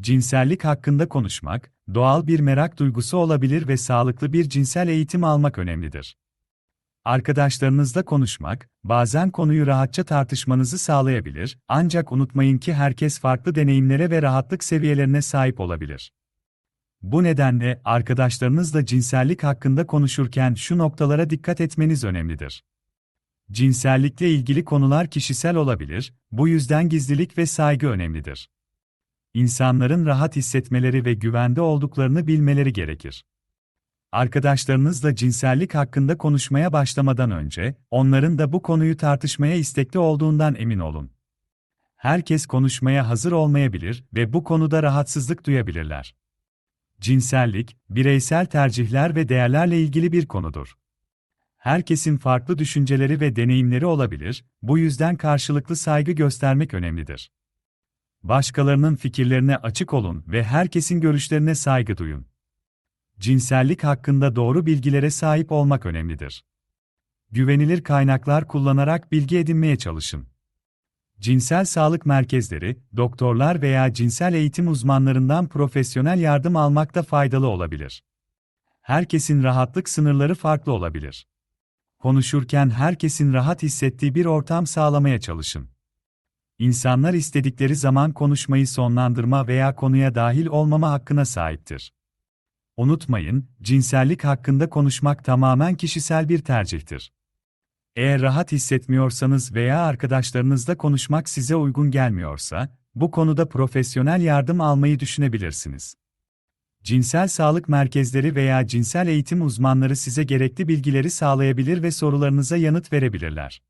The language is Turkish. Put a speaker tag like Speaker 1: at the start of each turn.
Speaker 1: Cinsellik hakkında konuşmak, doğal bir merak duygusu olabilir ve sağlıklı bir cinsel eğitim almak önemlidir. Arkadaşlarınızla konuşmak, bazen konuyu rahatça tartışmanızı sağlayabilir, ancak unutmayın ki herkes farklı deneyimlere ve rahatlık seviyelerine sahip olabilir. Bu nedenle arkadaşlarınızla cinsellik hakkında konuşurken şu noktalara dikkat etmeniz önemlidir. Cinsellikle ilgili konular kişisel olabilir, bu yüzden gizlilik ve saygı önemlidir. İnsanların rahat hissetmeleri ve güvende olduklarını bilmeleri gerekir. Arkadaşlarınızla cinsellik hakkında konuşmaya başlamadan önce, onların da bu konuyu tartışmaya istekli olduğundan emin olun. Herkes konuşmaya hazır olmayabilir ve bu konuda rahatsızlık duyabilirler. Cinsellik, bireysel tercihler ve değerlerle ilgili bir konudur. Herkesin farklı düşünceleri ve deneyimleri olabilir, bu yüzden karşılıklı saygı göstermek önemlidir. Başkalarının fikirlerine açık olun ve herkesin görüşlerine saygı duyun. Cinsellik hakkında doğru bilgilere sahip olmak önemlidir. Güvenilir kaynaklar kullanarak bilgi edinmeye çalışın. Cinsel sağlık merkezleri, doktorlar veya cinsel eğitim uzmanlarından profesyonel yardım almak da faydalı olabilir. Herkesin rahatlık sınırları farklı olabilir. Konuşurken herkesin rahat hissettiği bir ortam sağlamaya çalışın. İnsanlar istedikleri zaman konuşmayı sonlandırma veya konuya dahil olmama hakkına sahiptir. Unutmayın, cinsellik hakkında konuşmak tamamen kişisel bir tercihtir. Eğer rahat hissetmiyorsanız veya arkadaşlarınızla konuşmak size uygun gelmiyorsa, bu konuda profesyonel yardım almayı düşünebilirsiniz. Cinsel sağlık merkezleri veya cinsel eğitim uzmanları size gerekli bilgileri sağlayabilir ve sorularınıza yanıt verebilirler.